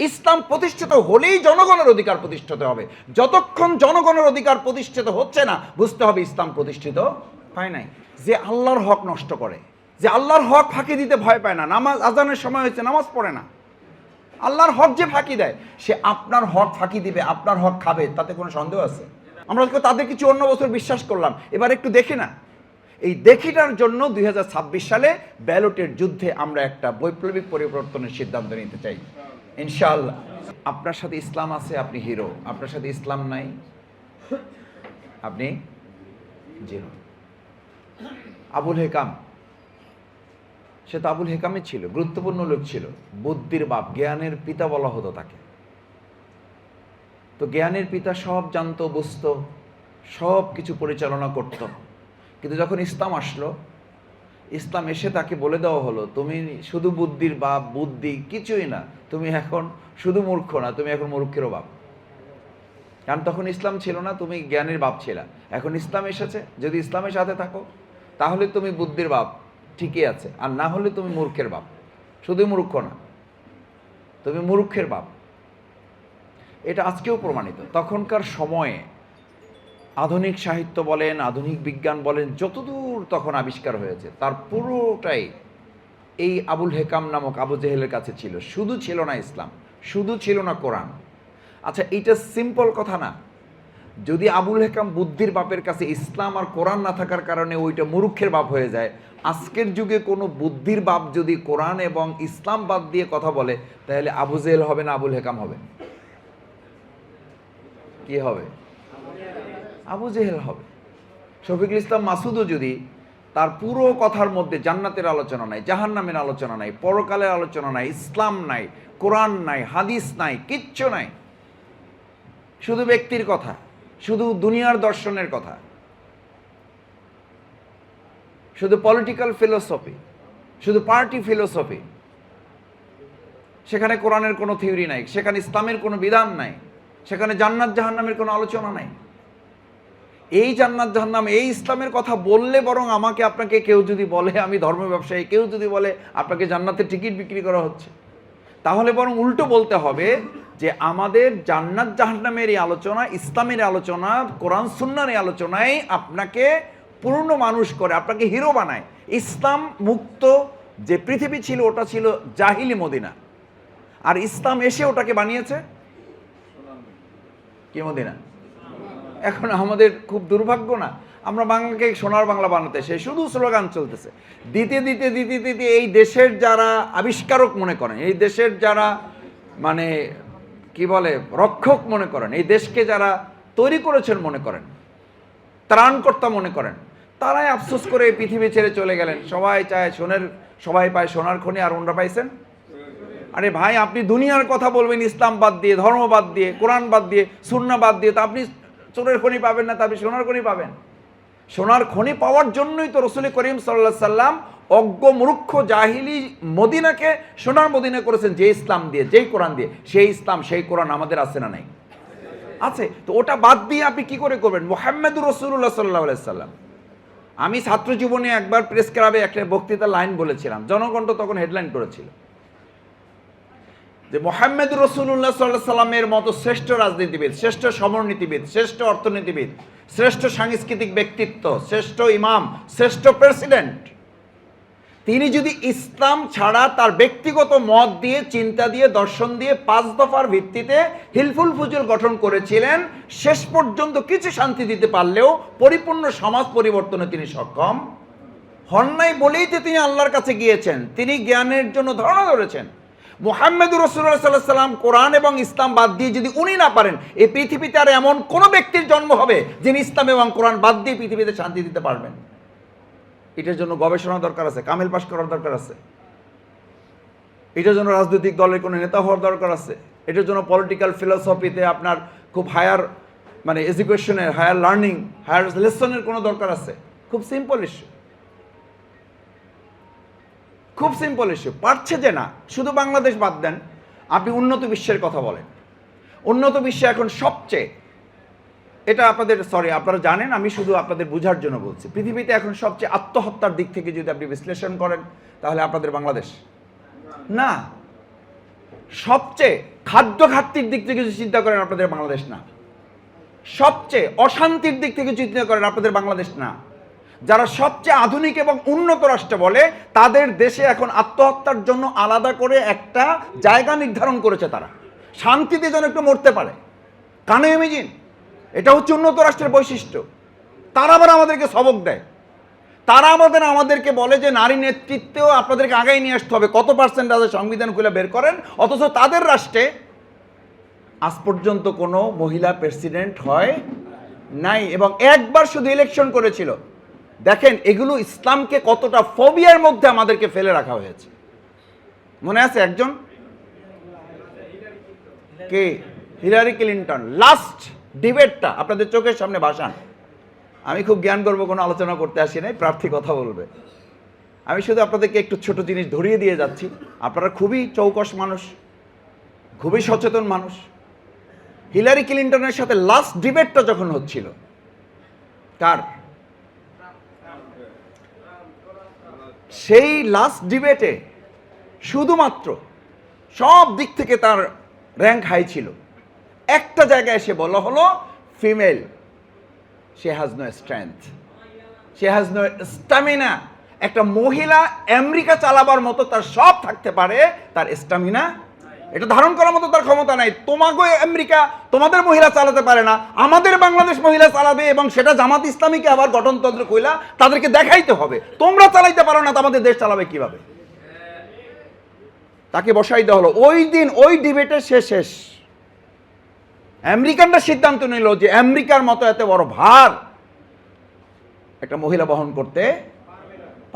ইসলাম প্রতিষ্ঠিত হলেই জনগণের অধিকার প্রতিষ্ঠিত হবে। যতক্ষণ জনগণের অধিকার প্রতিষ্ঠিত হচ্ছে না, বুঝতে হবে ইসলাম প্রতিষ্ঠিত হয় নাই। যে আল্লাহর হক নষ্ট করে, যে আল্লাহর হক ফাঁকি দিতে ভয় পায় না, নামাজ, আজানের সময় হয়েছে, নামাজ পড়ে না। আল্লাহর হক যে ফাঁকি দেয়, সে আপনার হক ফাঁকি দিবে, আপনার হক খাবে, তাতে কোনো সন্দেহ আছে? আমরা তাদের কিছু অন্য বছর বিশ্বাস করলাম, এবার একটু দেখি না। এই দেখিটার জন্য দুই হাজার ছাব্বিশ সালে ব্যালটের যুদ্ধে আমরা একটা বৈপ্লবিক পরিবর্তনের সিদ্ধান্ত নিতে চাই। ইনশাআল্লাহ। আপনার সাথে ইসলাম আছে, আপনি হিরো। আপনার সাথে ইসলাম নাই, আপনি জিরো আবুল হেকাম, সে তো আবুল হেকামে ছিল, গুরুত্বপূর্ণ লোক ছিল। বুদ্ধির বাপ, জ্ঞানের পিতা বলা হতো তাকে। তো জ্ঞানের পিতা সব জানতো, বুঝতো, সব কিছু পরিচালনা করত। কিন্তু যখন ইসলাম আসলো ইসলাম এসে তাকে বলে দেওয়া হলো, তুমি শুধু বুদ্ধির বাপ, বুদ্ধি, কিছুই না, তুমি এখন শুধু মূর্খ না, তুমি এখন মূর্খেরও বাপ। কারণ তখন ইসলাম ছিল না, তুমি জ্ঞানের বাপ ছিলা। এখন ইসলাম এসেছে, যদি ইসলামের সাথে থাকো, তাহলে তুমি বুদ্ধির বাপ ঠিকই আছে, আর না হলে তুমি মূর্খের বাপ। শুধু মূর্খ না, তুমি মূর্খের বাপ। এটা আজকেও প্রমাণিত। তখনকার সময়ে আধুনিক সাহিত্য বলেন, আধুনিক বিজ্ঞান বলেন, যতদূর তখন আবিষ্কার হয়েছে, তার পুরোটাই এই আবুল হেকাম নামক আবু জেহেলের কাছে ছিল। শুধু ছিল না ইসলাম, শুধু ছিল না কোরআন। আচ্ছা এইটা সিম্পল কথা না। যদি আবুল হেকাম বুদ্ধির বাপের কাছে ইসলাম আর কোরআন না থাকার কারণে ওইটা মুরুক্ষের বাপ হয়ে যায়, আজকের যুগে কোনো বুদ্ধির বাপ যদি কোরআন এবং ইসলাম বাদ দিয়ে কথা বলে, তাহলে আবু জেহেল হবে না আবুল হেকাম হবে? কি হবে? আবু জেহেল হবে। শফিকুল ইসলাম মাসুদও যদি তার পুরো কথার মধ্যে জান্নাতের আলোচনা নাই, জাহান্নামের আলোচনা নাই, পরকালের আলোচনা নাই, ইসলাম নাই, কোরআন নাই, হাদিস নাই, কিচ্ছু নাই, শুধু ব্যক্তির কথা, শুধু দুনিয়ার দর্শনের কথা, শুধু পলিটিক্যাল ফিলোসফি শুধু পার্টি ফিলোসফি সেখানে কোরআনের কোনো থিওরি নাই, সেখানে ইসলামের কোনো বিধান নাই, সেখানে জান্নাত জাহান্নামের কোনো আলোচনা নাই। এই জান্নাত জাহান্নাম, এই ইসলামের কথা বললে বরং আমাকে আপনাকে কেউ যদি বলে, আমি ধর্ম ব্যবসায়ী, কেউ যদি বলে আপনাকে জান্নাতের টিকিট বিক্রি করা হচ্ছে। তাহলে বরং উল্টো বলতে হবে যে আমাদের জান্নাত জাহান্নামের এই আলোচনা, ইসলামের আলোচনা, কোরআন সুন্নার এই আলোচনায় আপনাকে পূর্ণ মানুষ করে, আপনাকে হিরো বানায়। ইসলাম মুক্ত যে পৃথিবী ছিল, ওটা ছিল জাহিলি মদিনা। আর ইসলাম এসে ওটাকে বানিয়েছে? কি মদিনা? এখন আমাদের খুব দুর্ভাগ্য না। আমরা বাংলাকে সোনার বাংলা বানাতে সে শুধু স্লোগান চলতেছে। দিতে দিতে দিতে দিতে এই দেশের যারা আবিষ্কারক মনে করেন, এই দেশের যারা মানে কি বলে, রক্ষক মনে করেন, এই দেশকে যারা তৈরি করেছেন মনে করেন, ত্রাণকর্তা মনে করেন, তারাই আফসোস করে পৃথিবী ছেড়ে চলে গেলেন। সবাই চায় সোনের, সবাই পায় সোনার খনি, আর ওনরা পাইছেন? আরে ভাই, আপনি দুনিয়ার কথা বলবেন, ইসলাম বাদ দিয়ে, ধর্ম বাদ দিয়ে, কোরআন বাদ দিয়ে, সুন্না বাদ দিয়ে, তা আপনি চোরের খনি পাবেন না তা আপনি সোনার খনি পাবেন। সোনার খনি পাওয়ার জন্যই তো রসুল করিম সাল্লাহ সাল্লাম অজ্ঞ মূর্খ জাহিলি মদিনাকে সোনার মদিনা করেছেন, যে ইসলাম দিয়ে, যেই কোরআন দিয়ে। সেই ইসলাম, সেই কোরআন আমাদের আছে না নাই? আছে। তো ওটা বাদ দিয়ে আপনি কি করে করবেন? মোহাম্মদুর রসুল্লাহ সাল্লাহ সাল্লাম। আমি ছাত্র জীবনে একবার প্রেস ক্লাবে একটা বক্তৃতা লাইন বলেছিলাম। জনকণ্ঠ তখন হেডলাইন করেছিল। যে মোহাম্মদ রসুল্লাহ সাল্লাহ সাল্লামের মতো শ্রেষ্ঠ রাজনীতিবিদ, শ্রেষ্ঠ সমরনীতিবিদ, শ্রেষ্ঠ অর্থনীতিবিদ, শ্রেষ্ঠ সাংস্কৃতিক ব্যক্তিত্ব, শ্রেষ্ঠ ইমাম, শ্রেষ্ঠ প্রেসিডেন্ট, তিনি যদি ইসলাম ছাড়া তার ব্যক্তিগত মত দিয়ে, চিন্তা দিয়ে, দর্শন দিয়ে পাঁচ দফার ভিত্তিতে হিলফুল ফুজুল গঠন করেছিলেন, শেষ পর্যন্ত কিছু শান্তি দিতে পারলেও পরিপূর্ণ সমাজ পরিবর্তনে তিনি সক্ষম। হন নাই বলেই তো তিনি আল্লাহর কাছে গিয়েছেন। তিনি জ্ঞানের জন্য ধারণা ধরেছেন। মোহাম্মদুর রসুল্লাহ সাল্লাহ সাল্লাম কোরআন এবং ইসলাম বাদ দিয়ে যদি উনি না পারেন, এই পৃথিবীতে আর এমন কোনো ব্যক্তির জন্ম হবে যিনি ইসলাম এবং কোরআন বাদ দিয়ে পৃথিবীতে শান্তি দিতে পারবেন? এটার জন্য গবেষণা দরকার আছে, কামেল পাশ করার দরকার আছে। এটার জন্য রাজনৈতিক দলের কোনো নেতা হওয়ার দরকার আছে। এটার জন্য পলিটিক্যাল ফিলোসফিতে আপনার খুব হায়ার মানে এডুকেশনের হায়ার লার্নিং হায়ার লেসনের কোনো দরকার আছে। খুব সিম্পল ইস্যু খুব সিম্পল ইস্যু পারছে যে না, শুধু বাংলাদেশ বাদ দেন, আপনি উন্নত বিশ্বের কথা বলেন। উন্নত বিশ্বে এখন সবচেয়ে, এটা আপনাদের সরি আপনারা জানেন, আমি শুধু আপনাদের বোঝার জন্য বলছি। পৃথিবীতে এখন সবচেয়ে আত্মহত্যার দিক থেকে যদি আপনি বিশ্লেষণ করেন, তাহলে আপনাদের বাংলাদেশ। না, সবচেয়ে খাদ্য ঘাটতির দিক থেকে যদি চিন্তা করেন, আপনাদের বাংলাদেশ না। সবচেয়ে অশান্তির দিক থেকে চিন্তা করেন, আপনাদের বাংলাদেশ না। যারা সবচেয়ে আধুনিক এবং উন্নত রাষ্ট্র বলে, তাদের দেশে এখন আত্মহত্যার জন্য আলাদা করে একটা জায়গা নির্ধারণ করেছে তারা। শান্তিতে যেন একটু মরতে পারে। কানে ইমেজিন। এটা হচ্ছে উন্নত রাষ্ট্রের বৈশিষ্ট্য। তারা আবার আমাদেরকে সবক দেয়। তারা আমাদের, আমাদেরকে বলে যে নারী নেতৃত্বেও আপনাদেরকে আগায় নিয়ে আসতে হবে। কত পার্সেন্ট আছে সংবিধান খুলে বের করেন? অথচ তাদের রাষ্ট্রে আজ পর্যন্ত কোনো মহিলা প্রেসিডেন্ট হয় নাই এবং একবার শুধু ইলেকশন করেছিল। দেখেন, এগুলো ইসলামকে কতটা ফোবিয়ার মধ্যে আমাদেরকে ফেলে রাখা হয়েছে। মনে আছে একজন? কে? Hillary Clinton. লাস্ট ডিবেটটা আপনাদের চোখের সামনে ভাসান। আমি খুব জ্ঞান করব কোনো আলোচনা করতে আসি নাই, প্রার্থী কথা বলবে। আমি শুধু আপনাদেরকে একটু ছোট জিনিস ধরিয়ে দিয়ে যাচ্ছি। আপনারা খুবই চৌকস মানুষ, খুবই সচেতন মানুষ। হিলারি ক্লিন্টনের সাথে লাস্ট ডিবেটটা যখন হচ্ছিল, কার? সেই লাস্ট ডিবেটে শুধুমাত্র সব দিক থেকে তার র্যাঙ্ক হাই ছিল। একটা জায়গায় এসে বলা হলো female she has no strength she has no stamina একটা মহিলা আমেরিকা চালাবার মতো তার সব থাকতে পারে, তার স্টামিনা এটা ধারণ করার মতো তার ক্ষমতা নাই। তোমাকে আমেরিকা, তোমাদের মহিলা চালাতে পারে না। আমাদের বাংলাদেশ মহিলা চালাবে এবং সেটা জামাত ইসলামীকে আবার গঠনতন্ত্র কইলা তাদেরকে দেখাইতে হবে। তোমরা চালাইতে পারো না আমাদের দেশ চালাবে কীভাবে? তাকে বসাই দেওয়া হলো। ওই দিন, ওই ডিবেটে সে শেষ। আমেরিকানরা সিদ্ধান্ত নিল যে আমেরিকার মতো এত বড় ভার একটা মহিলা বহন করতে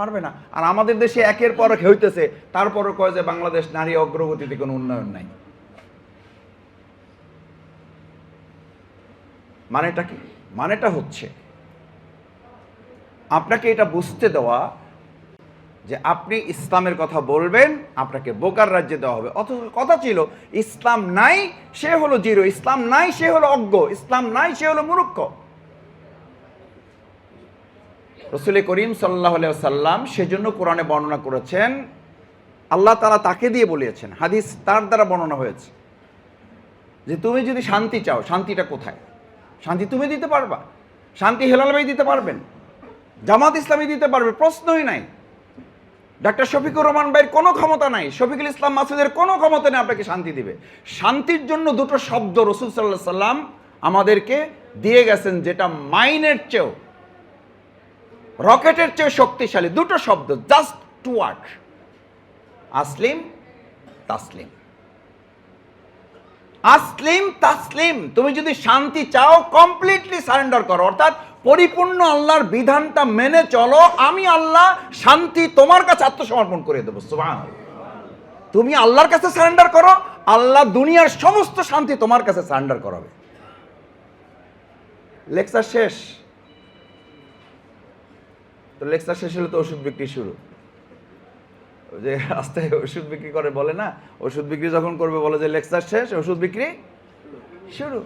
পারবে না। আর আমাদের দেশে একের পর হইতেছে, তারপরও কয় যে বাংলাদেশ নারী অগ্রগতিতে কোনো উন্নয়ন নাই। মানেটা কি? মানেটা হচ্ছে, আপনাকে এটা বুঝতে দেওয়া যে আপনি ইসলামের কথা বলবেন, আপনাকে বোকার রাজ্যে দেওয়া হবে। অথচ কথা ছিল, ইসলাম নাই, সে হলো জিরো, ইসলাম নাই, সে হলো অজ্ঞ, ইসলাম নাই, সে হলো মূর্খ। রসুল করিম সাল্লাহ সাল্লাম সেজন্য কোরআনে বর্ণনা করেছেন, আল্লাহ তালা তাকে দিয়ে বলিয়েছেন, হাদিস তার দ্বারা বর্ণনা হয়েছে, যে তুমি যদি শান্তি চাও, শান্তিটা কোথায়? শান্তি তুমি দিতে পারবা? শান্তি হেলাল ভাই দিতে পারবেন? জামাত ইসলামী দিতে পারবে? প্রশ্নই নাই। ডাক্তার শফিকুর রহমান ভাইয়ের কোনো ক্ষমতা নাই, শফিকুল ইসলাম মাসুদের কোনো ক্ষমতা নেই, আপনাকে শান্তি দিবে। শান্তির জন্য দুটো শব্দ রসুল সাল্লাহ সাল্লাম আমাদেরকে দিয়ে গেছেন, যেটা মাইনের চেয়েও রকেটের চেয়ে শক্তিশালী দুটো শব্দ জাস্ট টু ওয়ার্ড আসলিম, তাসলিম। আসলিম, তাসলিম, তুমি যদি শান্তি চাও কমপ্লিটলি সারেন্ডার করো। অর্থাৎ পরিপূর্ণ আল্লাহর বিধানটা মেনে চলো, আমি আল্লাহ শান্তি তোমার কাছে আত্মসমর্পণ করে দেবো তুমি আল্লাহর কাছে সারেন্ডার করো, আল্লাহ দুনিয়ার সমস্ত শান্তি তোমার কাছে সারেন্ডার করাবে। লেকচার শেষ। তো লেকচার শেষ হলে তো ওষুধ বিক্রি শুরু। যে রাস্তায় ওষুধ বিক্রি করে বলে না, ওষুধ বিক্রি যখন করবে বলে যে লেকচার শেষ, ওষুধ বিক্রি শুরু।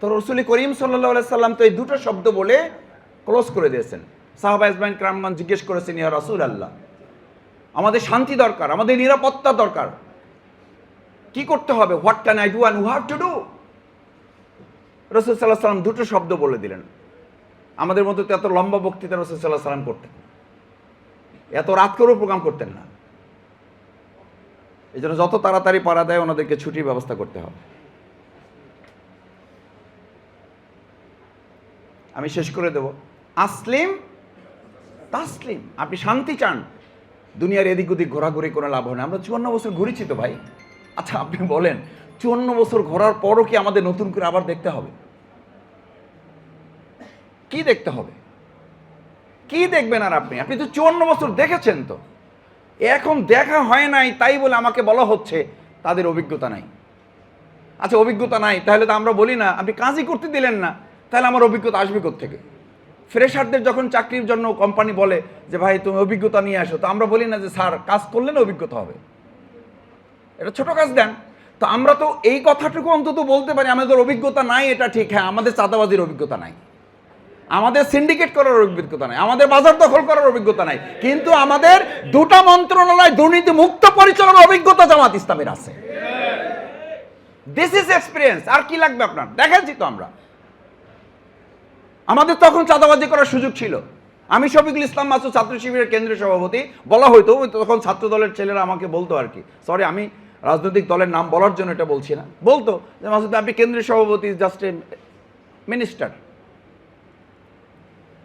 তো রসুল করিম সাল্লাহ সাল্লাম তো এই দুটো শব্দ বলে ক্লোজ করে দিয়েছেন। সাহাবা ইসমাইন ক্রামমান জিজ্ঞেস করেছেন, ইয়া রসুল আল্লাহ আমাদের শান্তি দরকার, আমাদের নিরাপত্তা দরকার। কি করতে হবে? What can I do and who have to do রসুল সাল্লাহ সাল্লাম দুটো শব্দ বলে দিলেন। আমাদের মতো তো এত লম্বা বক্তৃতা রসুল সাল্লাহ সাল্লাম করতেন। এত রাত করেও প্রোগ্রাম করতেন না। এই জন্য যত তাড়াতাড়ি পারা দেয় ওনাদেরকে ছুটির ব্যবস্থা করতে হবে। আমি শেষ করে দেব। আসলিম তাসলিম, আপনি শান্তি চান। দুনিয়ার এদিক ওদিক ঘোরাঘুরি কোনো লাভ হয় না। আমরা চুয়ান্ন বছর ঘুরেছি তো ভাই। আচ্ছা আপনি বলেন, চুয়ান্ন বছর ঘোরার পরও কি আমাদের নতুন করে আবার দেখতে হবে? কি দেখতে হবে? কি দেখবেন আর আপনি? আপনি তো চুয়ান্ন বছর দেখেছেন তো। এখন দেখা হয় নাই, তাই বলে আমাকে বলা হচ্ছে, তাদের অভিজ্ঞতা নাই। আচ্ছা অভিজ্ঞতা নাই, তাহলে তো আমরা বলি না, আপনি কাজই করতে দিলেন না, তাহলে আমার অভিজ্ঞতা আসবে থেকে ফ্রেশারদের যখন চাকরির জন্য কোম্পানি বলে যে, ভাই, তুমি অভিজ্ঞতা নিয়ে আসো, তো আমরা বলি না যে, স্যার, কাজ করলে না অভিজ্ঞতা হবে। এটা ছোট কাজ দেন। তো আমরা তো এই কথাটুকু অন্তত বলতে পারি, আমাদের অভিজ্ঞতা নাই, এটা ঠিক হ্যাঁ আমাদের চাঁদাবাজির অভিজ্ঞতা নাই। আমাদের সিন্ডিকেট করার অভিজ্ঞতা নাই, আমাদের বাজার দখল করার অভিজ্ঞতা নাই, কিন্তু আমাদের দুটা মন্ত্রণালয় দুর্নীতি মুক্ত পরিচালনার অভিজ্ঞতা জামাত ইসলামের আছে। দিস ইজ এক্সপিরিয়েন্স আর কি লাগবে আপনার? দেখাচ্ছি তো আমরা। আমাদের তখন চাঁদাবাজি করার সুযোগ ছিল। আমি শফিকুল ইসলাম মাসুদ ছাত্র শিবিরের কেন্দ্রীয় সভাপতি। বলা হয়তো তখন ছাত্র দলের ছেলেরা আমাকে বলতো আর কি। সরি আমি রাজনৈতিক দলের নাম বলার জন্য এটা বলছি না। বলতো যে, মাসুদ, আপনি কেন্দ্রীয় সভাপতি জাস্ট এ মিনিস্টার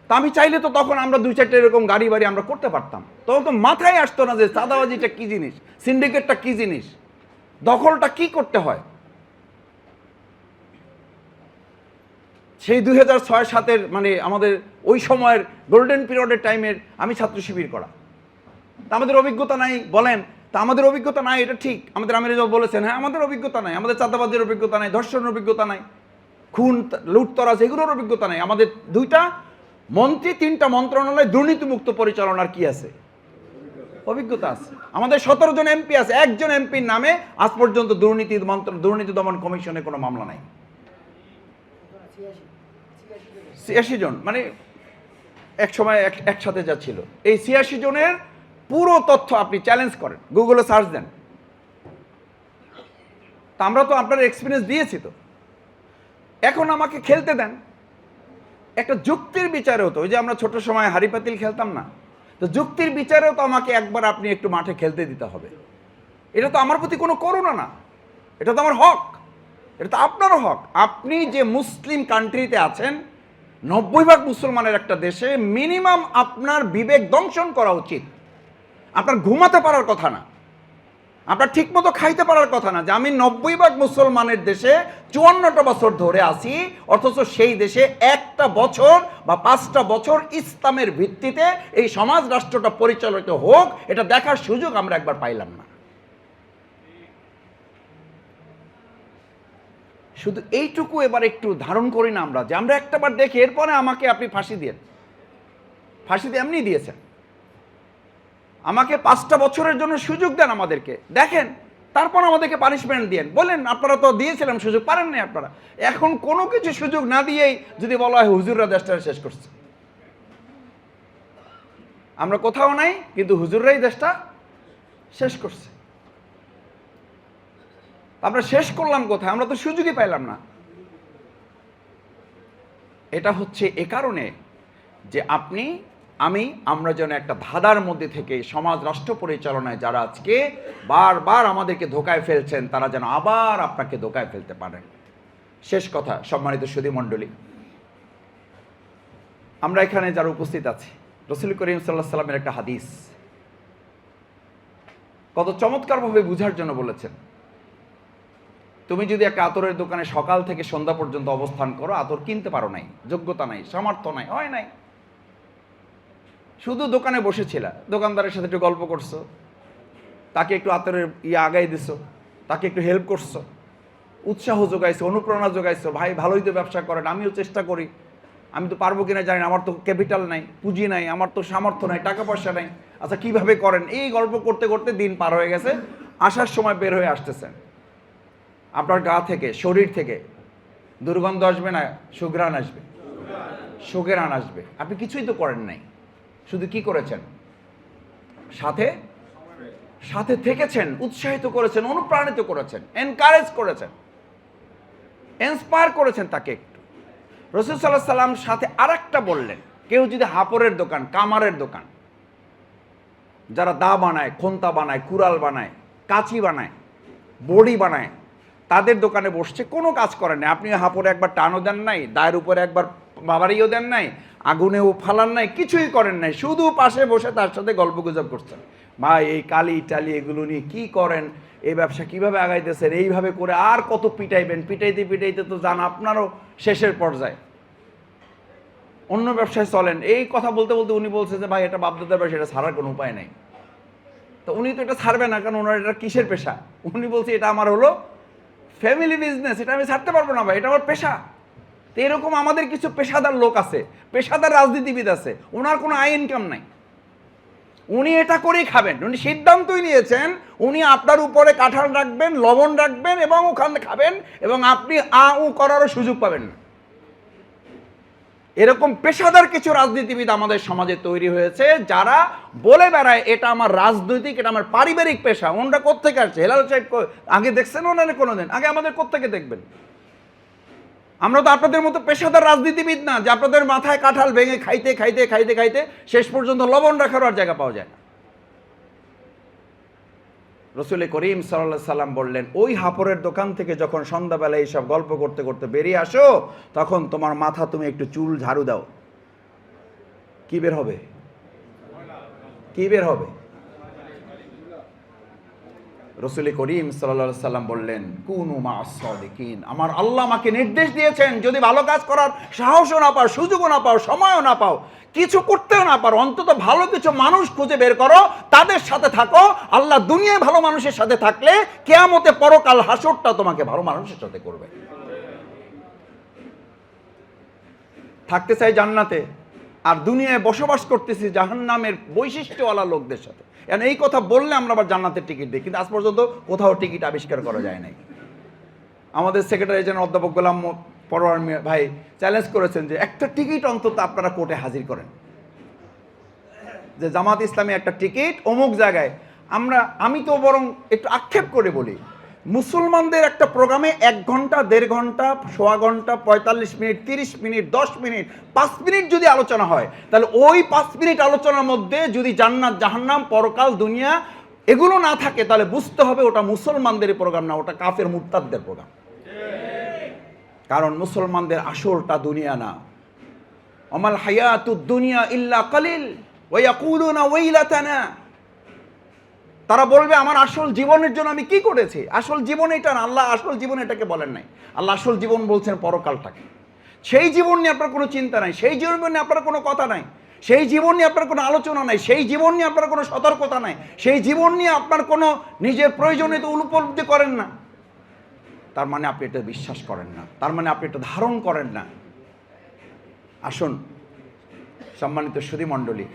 তা আমি চাইলে তো তখন আমরা দুই চারটে এরকম গাড়ি বাড়ি আমরা করতে পারতাম। তখন তো মাথায় আসতো না যে চাঁদাবাজিটা কি জিনিস, সিন্ডিকেটটা কি জিনিস, দখলটা কি করতে হয়। সেই দুই হাজার ছয় সাতের মানে আমাদের ওই সময়ের গোল্ডেন পিরিয়ডের টাইমের আমি ছাত্র শিবির করা। তা আমাদের অভিজ্ঞতা নাই, বলেন। তা আমাদের অভিজ্ঞতা নাই, এটা ঠিক। আমাদের আমির বলেছেন হ্যাঁ আমাদের অভিজ্ঞতা নাই, আমাদের চাঁদাবাজের অভিজ্ঞতা নাই, ধর্ষণের অভিজ্ঞতা নাই, খুন, লুটতরাজ, এগুলোর অভিজ্ঞতা নাই। আমাদের দুইটা মন্ত্রী তিনটা মন্ত্রণালয় দুর্নীতিমুক্ত পরিচালনার কি আছে? অভিজ্ঞতা আছে। আমাদের সতেরো জন এমপি আছে, একজন এমপির নামে আজ পর্যন্ত দুর্নীতি মন্ত্র, দুর্নীতি দমন কমিশনে কোনো মামলা নাই। ছিয়াশি জন মানে এক সময় এক, একসাথে যা ছিল। এই ছিয়াশি জনের পুরো তথ্য আপনি চ্যালেঞ্জ করেন গুগলে সার্চ দেন। তা আমরা তো আপনার এক্সপিরিয়েন্স দিয়েছি তো। এখন আমাকে খেলতে দেন। একটা যুক্তির বিচারেও তো, ওই যে আমরা ছোট সময় হাড়ি পাতিল খেলতাম না, তো যুক্তির বিচারেও তো আমাকে একবার আপনি একটু মাঠে খেলতে দিতে হবে। এটা তো আমার প্রতি কোনো করুণা না, এটা তো আমার হক, এটা তো আপনারও হক। আপনি যে মুসলিম কান্ট্রিতে আছেন, নব্বই ভাগ মুসলমানের একটা দেশে মিনিমাম আপনার বিবেক দংশন করা উচিত। আপনার ঘুমাতে পারার কথা না। আপনার ঠিকমতো খাইতে পারার কথা না যে আমি নব্বই ভাগ মুসলমানের দেশে চুয়ান্নটা বছর ধরে আছি, অথচ সেই দেশে একটা বছর বা পাঁচটা বছর ইসলামের ভিত্তিতে এই সমাজ রাষ্ট্রটা পরিচালিত হোক, এটা দেখার সুযোগ আমরা একবার পাইলাম না। শুধু এইটুকু এবার একটু ধারণ করি না আমরা, যে আমরা একটাবার দেখি, এরপরে আমাকে আপনি ফাঁসি দিয়েন। ফাঁসি দিয়ে এমনি দিয়েছেন। আমাকে পাঁচটা বছরের জন্য সুযোগ দেন আমাদেরকে। দেখেন, তারপর আমাদেরকে পানিশমেন্ট দিয়েন। বলেন, আপনারা তো দিয়েছিলাম সুযোগ, পারেন না আপনারা। এখন কোনো কিছু সুযোগ না দিয়েই যদি বলা হয় হুজুররা দেশটা শেষ করছে। আমরা কোথাও নাই, কিন্তু হুজুররাই দেশটা শেষ করছে। আমরা শেষ করলাম কোথায়? আমরা তো সুযোগই পাইলাম না। এটা হচ্ছে এ কারণে যে আপনি আমি, আমরা যেন একটা ধাঁধার মধ্যে থেকে সমাজ রাষ্ট্র পরিচালনায় যারা আজকে বারবার আমাদেরকে ধোকায় ফেলছেন, তারা যেন আবার আপনাকে ধোকায় ফেলতে পারেন। শেষ কথা, সম্মানিত সুধী মণ্ডলী। আমরা এখানে যারা উপস্থিত আছি, রসুল করিম সাল্লাহ সাল্লামের একটা হাদিস। কত চমৎকারভাবে বুঝার জন্য বলেছেন। তুমি যদি একটা আতরের দোকানে সকাল থেকে সন্ধ্যা পর্যন্ত অবস্থান করো, আতর কিনতে পারো নাই, যোগ্যতা নাই, সামর্থ্য নাই, হয় নাই। শুধু দোকানে বসেছিল। দোকানদারের সাথে একটু গল্প করছ। তাকে একটু আতরের ইয়ে আগাই দিছো। তাকে একটু হেল্প করছ। উৎসাহ যোগাইছো, অনুপ্রেরণা যোগাইছো। ভাই, ভালোই তো ব্যবসা করেন, আমিও চেষ্টা করি। আমি তো পারব কিনা জানি না, আমার তো ক্যাপিটাল নাই, পুঁজি নাই, আমার তো সামর্থ্য নাই, টাকা পয়সা নাই। আচ্ছা কীভাবে করেন? এই গল্প করতে করতে দিন পার হয়ে গেছে, আসার সময় বের হয়ে আসতেছেন। আপনার গা থেকে, শরীর থেকে দুর্গন্ধ আসবে না, সুঘ্রাণ আসবে। সুঘ্রাণ আসবে। আপনি কিছুই তো করেন নাই। শুধু কি করেছেন? সাথে? সাথে থেকেছেন, উৎসাহিত করেছেন, অনুপ্রাণিত করেছেন এনকারেজ করেছেন ইন্সপায়ার করেছেন তাকে একটু। রসুল সাল্লাহ সাল্লাম সাথে আর বললেন, কেউ যদি হাপড়ের দোকান, কামারের দোকান, যারা দা বানায়, খন্তা বানায়, কুড়াল বানায়, কাঁচি বানায়, বড়ি বানায়, তাদের দোকানে বসছে, কোনো কাজ করেন না আপনি হাপড়ে একবার টানও দেন নাই, দায়ের উপরে একবার বাবারিও দেন নাই আগুনেও ফালান নাই, কিছুই করেন নাই, শুধু পাশে বসে তার সাথে গল্প গুজব করছেন। ভাই, এই কালি টালি এগুলো নিয়ে কি করেন? এই ব্যবসা কীভাবে আগাইতেছেন? এইভাবে করে আর কত পিটাইবেন? পিটাইতে পিটাইতে তো যান আপনারও শেষের পর্যায়ে। অন্য ব্যবসায় চলেন। এই কথা বলতে বলতে উনি বলছে যে, ভাই, এটা বাপদাদার ব্যবসা, এটা ছাড়ার কোনো উপায় নাই। তো উনি তো এটা ছাড়বে না, কারণ ওনার এটা কিসের পেশা? উনি বলছে, এটা আমার হলো ফ্যামিলি বিজনেস এটা আমি ছাড়তে পারব না ভাই, এটা আমার পেশা। তো এরকম আমাদের কিছু পেশাদার লোক আছে, পেশাদার রাজনীতিবিদ আছে, ওনার কোনো আয় ইনকাম নাই। উনি এটা করেই খাবেন। উনি সিদ্ধান্তই নিয়েছেন, উনি আপনার উপরে কাঁঠাল রাখবেন, লবণ রাখবেন এবং ওখানে খাবেন এবং আপনি আ উ করারও সুযোগ পাবেন। না এরকম পেশাদার কিছু রাজনীতিবিদ আমাদের সমাজে তৈরি হয়েছে, যারা বলে বেড়ায়, এটা আমার রাজনৈতিক, এটা আমার পারিবারিক পেশা। ওনরা কোথেকে আসছে? হেলাল সাহেব আগে দেখছেন ওনারা কোনোদিন? আগে আমাদের কোথেকে দেখবেন? আমরা তো আপনাদের মতো পেশাদার রাজনীতিবিদ না, যে আপনাদের মাথায় কাঁঠাল ভেঙে খাইতে খাইতে খাইতে খাইতে শেষ পর্যন্ত লবণ রাখার আর জায়গা পাওয়া যায় না। রসুল করিম সাল্লাহ সাল্লাম বললেন, ওই হাপড়ের দোকান থেকে যখন সন্ধ্যাবেলায় এইসব গল্প করতে করতে বেরিয়ে আসো, তখন তোমার মাথা তুমি একটু চুল ঝাড়ু দাও। কি বের হবে? কি বের হবে? রসুল করিম সাল্লা সাল্লাম বললেন, কুনু মা আমার আল্লাহ আমাকে নির্দেশ দিয়েছেন, যদি ভালো কাজ করার সাহসও না পাও, সুযোগও না পাও, সময়ও না পাও, কিছু করতেও না পারো, অন্তত ভালো কিছু মানুষ খুঁজে বের করো, তাদের সাথে থাকো, আল্লাহ দুনিয়ায় ভালো মানুষের সাথে থাকলে কেয়ামতে পরকাল হাসরটা তোমাকে ভালো মানুষের সাথে করবে। থাকতে চাই জান্নাতে? আর দুনিয়ায় বসবাস করতেছি জাহান্নামের বৈশিষ্ট্যওয়ালা লোকদের সাথে। এখন এই কথা বললে আমরা আবার জান্নাতের টিকিট দিই, কিন্তু আজ পর্যন্ত কোথাও টিকিট আবিষ্কার করা যায় নাই। আমাদের সেক্রেটারি জেনারেল অধ্যাপক গোলাম পরোয়ার ভাই চ্যালেঞ্জ করেছেন যে একটা টিকিট অন্তত আপনারা কোর্টে হাজির করেন। যে জামাত ইসলামী একটা টিকিট অমুক জায়গায়। আমরা, আমি তো বরং একটু আক্ষেপ করে বলি মুসলমানদের একটা প্রোগ্রামে এক ঘণ্টা, দেড় ঘণ্টা, সোয়া ঘণ্টা, পঁয়তাল্লিশ মিনিট, তিরিশ মিনিট, দশ মিনিট, পাঁচ মিনিট যদি আলোচনা হয়, তাহলে ওই পাঁচ মিনিট আলোচনার মধ্যে যদি জান্নাত, জাহান্নাম, পরকাল, দুনিয়া এগুলো না থাকে, তাহলে বুঝতে হবে ওটা মুসলমানদের প্রোগ্রাম না, ওটা কাফের মুরতাদদের প্রোগ্রাম। কারণ মুসলমানদের আসলটা দুনিয়া না। অমাল হায়াতু দুনিয়া ইল্লা কালিল ওয়াকুলুনা ওয়াইলাতানা। তারা বলবে, আমার আসল জীবনের জন্য আমি কি করেছি? আসল জীবন এটা না, আল্লাহ আসল জীবন এটাকে বলেন নাই। আল্লাহ আসল জীবন বলছেন পরকালটাকে। সেই জীবন নিয়ে আপনার কোনো চিন্তা নাই, সেই জীবন নিয়ে আপনার কোনো কথা নাই, সেই জীবন নিয়ে আপনার কোনো আলোচনা নাই, সেই জীবন নিয়ে আপনার কোনো সতর্কতা নাই, সেই জীবন নিয়ে আপনার কোনো নিজের প্রয়োজনীয়তা উপলব্ধি করেন না। তার মানে আপনি এটা বিশ্বাস করেন না, তার মানে আপনি এটা ধারণ করেন না। আসুন, সম্মানিত সুধী মণ্ডলী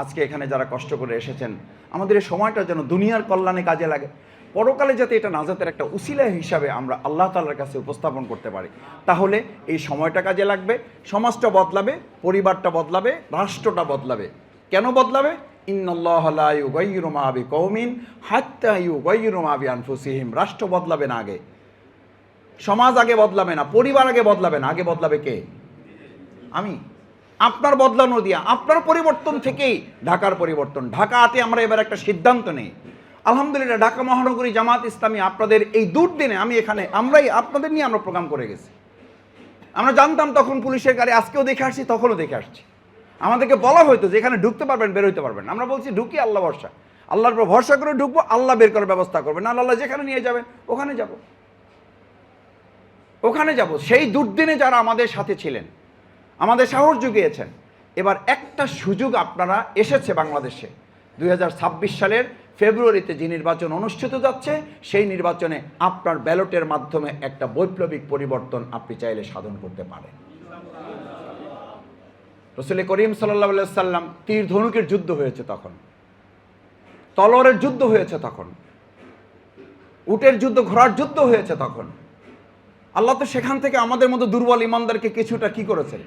আজকে এখানে যারা কষ্ট করে এসেছেন আমাদের এই সময়টা যেন দুনিয়ার কল্যাণে কাজে লাগে। পরকালে যাতে এটা নাজাতের একটা উসিলা হিসাবে আমরা আল্লাহ তালার কাছে উপস্থাপন করতে পারি। তাহলে এই সময়টা কাজে লাগবে, সমাজটা বদলাবে, পরিবারটা বদলাবে, রাষ্ট্রটা বদলাবে। কেন বদলাবে? ইন্নআল্লাহরুমাবি কৌমিন হাত্তাইউগাইরুমাবি আনফুসিহিম রাষ্ট্র বদলাবে না আগে। সমাজ আগে বদলাবে না, পরিবার আগে বদলাবে না। আগে বদলাবে কে? আমি। আপনার বদলানো দিয়া, আপনার পরিবর্তন থেকেই ঢাকার পরিবর্তন। ঢাকাতে আমরা এবার একটা সিদ্ধান্ত নেই। আলহামদুলিল্লাহ, ঢাকা মহানগরী জামাত ইসলামী আপনাদের এই দুর্দিনে আমি এখানে, আমরাই আপনাদের নিয়ে আমরা প্রোগ্রাম করে গেছি। আমরা জানতাম তখন পুলিশের গাড়ি, আজকেও দেখে আসছি, তখনও দেখে আসছি। আমাদেরকে বলা হয়তো যে এখানে ঢুকতে পারবেন, বের হইতে পারবেন আমরা বলছি, ঢুকি, আল্লাহ ভরসা। আল্লাহর উপর ভরসা করে ঢুকবো, আল্লাহ বের করার ব্যবস্থা করবেন না আল্লাহ যেখানে নিয়ে যাবেন, ওখানে যাব। ওখানে যাব। সেই দুর্দিনে যারা আমাদের সাথে ছিলেন আমাদের সাহস জুগিয়েছেন। এবার একটা সুযোগ আপনারা এসেছে বাংলাদেশে। দুই হাজার ছাব্বিশ সালের ফেব্রুয়ারিতে যে নির্বাচন অনুষ্ঠিত যাচ্ছে, সেই নির্বাচনে আপনার ব্যালটের মাধ্যমে একটা বৈপ্লবিক পরিবর্তন আপনি চাইলে সাধন করতে পারেন। রসুল করিম সাল্লাহ সাল্লাম তীর ধনুকের যুদ্ধ হয়েছে তখন। তলরের যুদ্ধ হয়েছে তখন। উটের যুদ্ধ, ঘোড়ার যুদ্ধ হয়েছে তখন। আল্লাহ তো সেখান থেকে আমাদের মতো দুর্বল ইমানদারকে কিছুটা কি করেছেন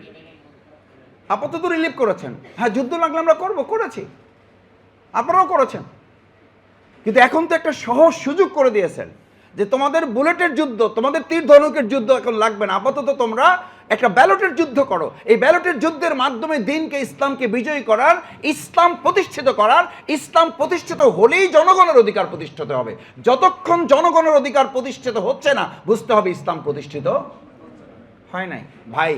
আপাতত রিলিভ করেছেন। হ্যাঁ যুদ্ধ লাগলে আমরা করব, করেছি। আপনারাও করেছেন। কিন্তু এখন তো একটা সহজ সুযোগ করে দিয়েছেন যে তোমাদের বুলেটের যুদ্ধ, তোমাদের তীর ধনুকের যুদ্ধ এখন লাগবে না। আপাতত তোমরা একটা ব্যালটের যুদ্ধ করো। এই ব্যালটের যুদ্ধের মাধ্যমে দিনকে ইসলামকে বিজয়ী করার, ইসলাম প্রতিষ্ঠিত করার, ইসলাম প্রতিষ্ঠিত হলেই জনগণের অধিকার প্রতিষ্ঠিত হবে। যতক্ষণ জনগণের অধিকার প্রতিষ্ঠিত হচ্ছে না, বুঝতে হবে ইসলাম প্রতিষ্ঠিত হয় নাই। ভাই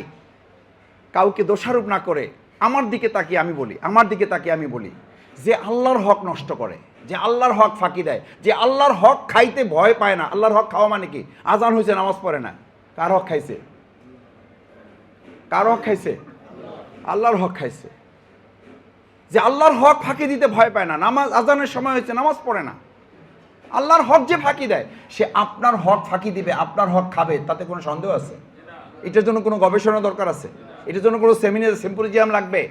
কাউকে দোষারোপ না করে, আমার দিকে তাকিয়ে আমি বলি, আমার দিকে তাকিয়ে আমি বলি, যে আল্লাহর হক নষ্ট করে, যে আল্লাহর হক ফাঁকি দেয়, যে আল্লাহর হক খাইতে ভয় পায় না, আল্লাহর হক খাওয়া মানে কি? আজান হয়েছে নামাজ পড়ে না। কার হক খাইছে? কার হক খাইছে? আল্লাহর হক খাইছে। যে আল্লাহর হক ফাঁকি দিতে ভয় পায় না, নামাজ, আজানের সময় হয়েছে নামাজ পড়ে না। আল্লাহর হক যে ফাঁকি দেয়, সে আপনার হক ফাঁকি দিবে, আপনার হক খাবে, তাতে কোনো সন্দেহ আছে? এটার জন্য কোনো গবেষণা দরকার আছে? এটার জন্য কোনো সেমিনার সিম্পোজিয়াম লাগবে।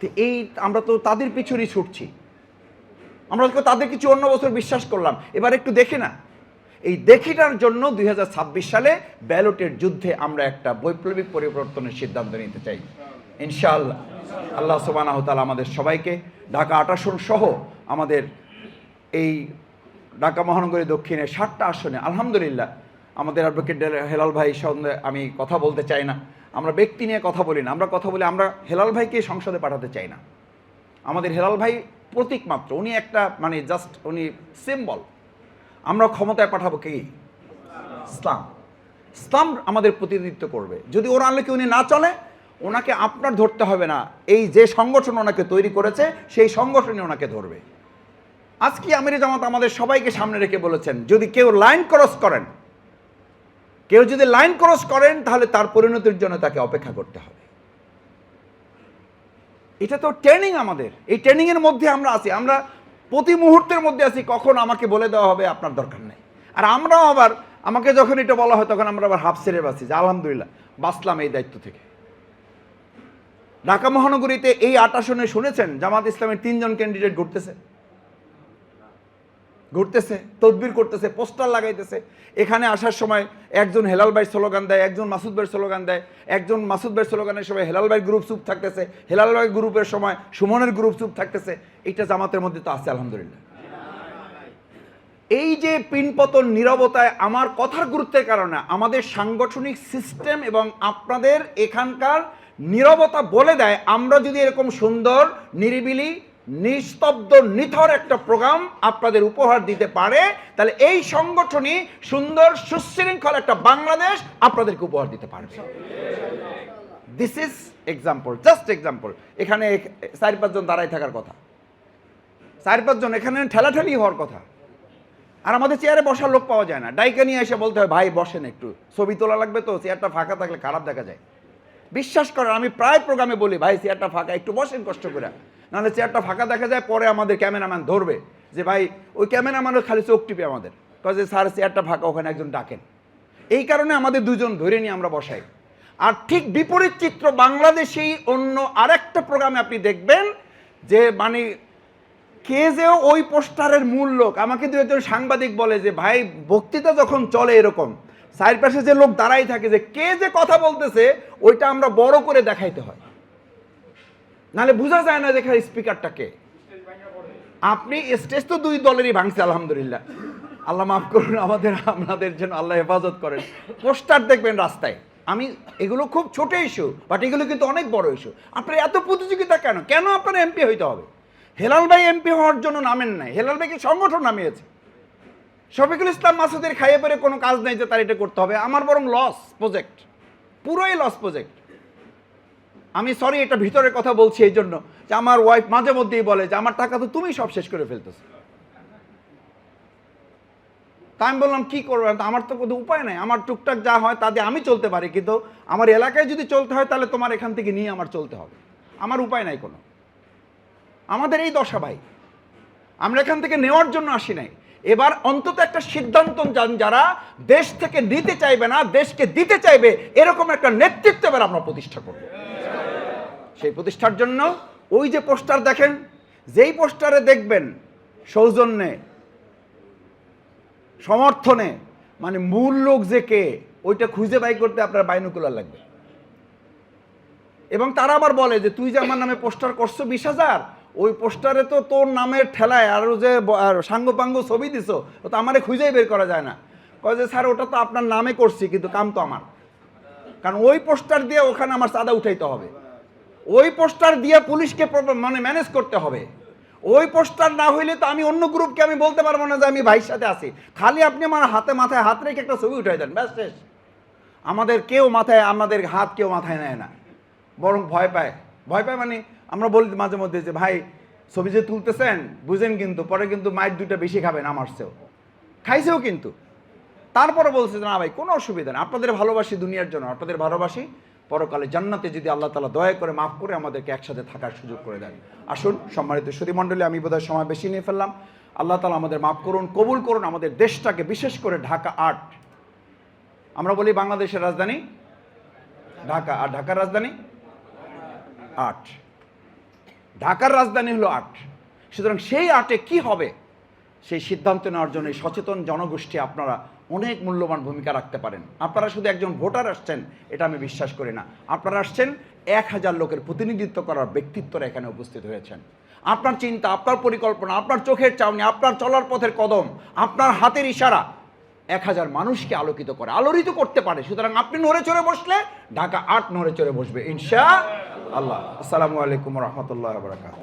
তো এই আমরা তো তাদের পিছনেই ছুটছি। আমরা তাদের কিছু অন্য বছর বিশ্বাস করলাম। এবার একটু দেখে না। এই দেখিটার জন্য দুই হাজার ছাব্বিশ সালে ব্যালটের যুদ্ধে আমরা একটা বৈপ্লবিক পরিবর্তনের সিদ্ধান্ত নিতে চাই। ইনশাআল্লাহ। আল্লাহ সুবানাহ তালা আমাদের সবাইকে ঢাকা আটাশন সহ আমাদের এই ঢাকা মহানগরী দক্ষিণে ষাটটা আসনে, আলহামদুলিল্লাহ, আমাদের অ্যাডভোকেট হেলাল ভাই সঙ্গে আমি কথা বলতে চাই না। আমরা ব্যক্তি নিয়ে কথা বলি না, আমরা কথা বলি, আমরা হেলাল ভাইকে সংসদে পাঠাতে চাই না। আমাদের হেলাল ভাই প্রতীক মাত্র, উনি একটা মানে জাস্ট উনি সিম্বল আমরা ক্ষমতায় পাঠাবো কি? ইসলাম। ইসলাম আমাদের প্রতিনিধিত্ব করবে। যদি ওর আলোকে উনি না চলে? ওনাকে আপনার ধরতে হবে না। এই যে সংগঠন ওনাকে তৈরি করেছে, সেই সংগঠনই ওনাকে ধরবে। আজকে আমির জামাত আমাদের সবাইকে সামনে রেখে বলেছেন, যদি কেউ লাইন ক্রস করেন কেউ যদি লাইন ক্রস করেন, তাহলে তার পরিণতির জন্য তাকে অপেক্ষা করতে হবে। এটা তো ট্রেনিং আমাদের। এই ট্রেনিংয়ের মধ্যে আমরা আছি। আমরা প্রতি মুহূর্তের মধ্যে আছি, কখন আমাকে বলে দেওয়া হবে আপনার দরকার নেই। আর আমরাও আবার, আমাকে যখন এটা বলা হয়, তখন আমরা আবার হাফ সেরে বাঁচি যে আলহামদুলিল্লাহ, বাঁচলাম এই দায়িত্ব থেকে। ঢাকা মহানগরীতে এই আট আসনে শুনেছেন? জামাত ইসলামের তিনজন ক্যান্ডিডেট ঘুরতেছে। ঘুরতেছে, তদবির করতেছে, পোস্টার লাগাইতেছে। এখানে আসার সময় একজন হেলাল ভাই স্লোগান দেয়, একজন মাসুদ ভাইয়ের স্লোগান দেয়, একজন মাসুদ ভাইয়ের স্লোগানের সময় হেলাল ভাই গ্রুপ চুপ থাকতেছে, হেলাল ভাই গ্রুপের সময় সুমনের গ্রুপ চুপ থাকতেছে। এইটা জামাতের মধ্যে তো আছে, আলহামদুলিল্লাহ। এই যে পিনপতন নিরবতায় আমার কথার গুরুত্বের কারণে আমাদের সাংগঠনিক সিস্টেম এবং আপনাদের এখানকার নিরবতা বলে দেয়, আমরা যদি এরকম সুন্দর, নিরিবিলি নিস্তব্ধ, নিথর একটা প্রোগ্রাম আপনাদের উপহার দিতে পারে। তাহলে এই সংগঠনই সুন্দর, সুশৃঙ্খল একটা বাংলাদেশ আপনাদেরকে উপহার দিতে পারবে। This is example just example এখানে চার পাঁচজন দাঁড়াই থাকার কথা। চার পাঁচজন এখানে ঠেলাঠেলি হওয়ার কথা। আর আমাদের চেয়ারে বসার লোক পাওয়া যায় না। ডাইকে নিয়ে এসে বলতে হয়, ভাই, বসেন একটু। ছবি তোলা লাগবে তো, চেয়ারটা ফাঁকা থাকলে খারাপ দেখা যায়। বিশ্বাস করেন, আমি প্রায় প্রোগ্রামে বলি, ভাই, চেয়ারটা ফাঁকা, একটু বসেন কষ্ট করে। নাহলে চেয়ারটা ফাঁকা দেখা যায়, পরে আমাদের ক্যামেরাম্যান ধরবে যে, ভাই, ওই ক্যামেরাম্যানও খালি চোখ টিপে আমাদের। যে, স্যার চেয়ারটা ফাঁকা, ওখানে একজন ডাকেন। এই কারণে আমাদের দুজন ধরে নিয়ে আমরা বসাই। আর ঠিক বিপরীত চিত্র বাংলাদেশেই অন্য আরেকটা প্রোগ্রামে আপনি দেখবেন যে মানে কে যে ওই পোস্টারের মূল লোক, আমাকে দু একজন সাংবাদিক বলে যে, ভাই, বক্তৃতা যখন চলে এরকম, চারপাশে যে লোক দাঁড়াই থাকে যে, কে যে কথা বলতেছে, ওইটা আমরা বড় করে দেখাইতে হয়। নাহলে বোঝা যায় না যে এখানে স্পিকারটা কে। আপনি স্টেজ তো দুই দলেরই ভাঙছে, আলহামদুলিল্লাহ। আল্লাহ মাফ করুন, আমাদের আপনাদের জন্য আল্লাহ হেফাজত করেন। পোস্টার দেখবেন রাস্তায়। আমি, এগুলো খুব ছোট ইস্যু বাট এগুলো কিন্তু অনেক বড় ইস্যু আপনার এত প্রতিযোগিতা কেন? কেন আপনার এমপি হইতে হবে? হেলাল ভাই এমপি হওয়ার জন্য নামেন নাই। হেলাল ভাইকে সংগঠন নামিয়েছে। শফিকুল ইসলাম মাসুদের খাইয়ে পরে কোনো কাজ নেই যে তার এটা করতে হবে। আমার বরং লস প্রজেক্ট পুরোই লস প্রজেক্ট আমি সরি এটা ভিতরের কথা বলছি এই জন্য যে আমার ওয়াইফ মাঝে মধ্যেই বলে যে, আমার টাকা তো তুমি সব শেষ করে ফেলতেছো। তা আমি বললাম, কি করব? আমার তো কোনো উপায় নাই। আমার টুকটাক যা হয় তা দিয়ে আমি চলতে পারি। কিন্তু আমার এলাকায় যদি চলতে হয়, তাহলে তোমার এখান থেকে নিয়ে আমার চলতে হবে। আমার উপায় নাই কোনো। আমাদের এই দশা ভাই। আমরা এখান থেকে নেওয়ার জন্য আসি নাই। এবার অন্তত একটা সিদ্ধান্ত যান যারা দেশ থেকে নিতে চাইবে না, দেশকে দিতে চাইবে, এরকম একটা নেতৃত্ব এবার আমরা প্রতিষ্ঠা করব। সেই প্রতিষ্ঠার জন্য ওই যে পোস্টার দেখেন, যেই পোস্টারে দেখবেন সৌজন্যে, সমর্থনে মানে মূল লোক যে কে, ওইটা খুঁজে বাই করতে আপনার বাইনুকুলার লাগবে। এবং তারা আবার বলে যে, তুই যে আমার নামে পোস্টার করছ বিশ হাজার, ওই পোস্টারে তো তোর নামের ঠেলায় আরও যে সাঙ্গপাঙ্গ ছবি দিছো, ও তো আমারে খুঁজেই বের করা যায় না। কয় যে, স্যার, ওটা তো আপনার নামে করছি, কিন্তু কাম তো আমার। কারণ ওই পোস্টার দিয়ে ওখানে আমার চাঁদা উঠাইতে হবে। ওই পোস্টার দিয়ে পুলিশকে মানে ম্যানেজ করতে হবে। ওই পোস্টার না হইলে তো আমি অন্য গ্রুপকে আমি বলতে পারব না যে আমি ভাইয়ের সাথে আছি। খালি আপনি আমার হাতে মাথায় হাত রেখে একটা ছবি উঠাই দেন, ব্যাস শেষ। আমাদের কেউ মাথায়, আমাদের হাত কেউ মাথায় নেয় না। বরং ভয় পায়। ভয় পায় মানে আমরা বলি মাঝে মধ্যে যে, ভাই, ছবি যে তুলতেছেন, বুঝেন কিন্তু, পরে কিন্তু মায়ের দুইটা বেশি খাবেন আমার চেয়েও। খাইছেও কিন্তু। তারপরে বলছে না ভাই, কোনো অসুবিধা নেই। আপনাদের ভালোবাসি দুনিয়ার জন্য, আপনাদের ভালোবাসি পরকালে জান্নাতে যদি আল্লাহ তালা দয়া করে মাফ করে আমাদেরকে একসাথে থাকার সুযোগ করে দেন। আসুন, সম্মানিত সুদী মণ্ডলী আমি বোধহয় সময় বেশি নিয়ে ফেললাম। আল্লাহ তালা আমাদের মাফ করুন, কবুল করুন, আমাদের দেশটাকে বিশেষ করে ঢাকা আট। আমরা বলি বাংলাদেশের রাজধানী? ঢাকা আর ঢাকার রাজধানী? আট। ঢাকার রাজধানী হলো আট। সুতরাং সেই আটে কি হবে? সেই সিদ্ধান্ত নেওয়ার জন্য সচেতন জনগোষ্ঠী আপনারা অনেক মূল্যবান ভূমিকা রাখতে পারেন। আপনারা শুধু একজন ভোটার আসছেন, এটা আমি বিশ্বাস করি না। আপনারা আসছেন, এক হাজার লোকের প্রতিনিধিত্ব করার ব্যক্তিত্বরা এখানে উপস্থিত হয়েছেন। আপনার চিন্তা, আপনার পরিকল্পনা, আপনার চোখের চাউনি, আপনার চলার পথের কদম, আপনার হাতের ইশারা এক হাজার মানুষকে আলোকিত করে, আলোড়িত করতে পারে। সুতরাং আপনি নড়ে চড়ে বসলে ঢাকা আট নড়ে চড়ে বসবে, ইনশা আল্লাহ। আসসালামু আলাইকুম রহমতুল্লাহ বরাকাত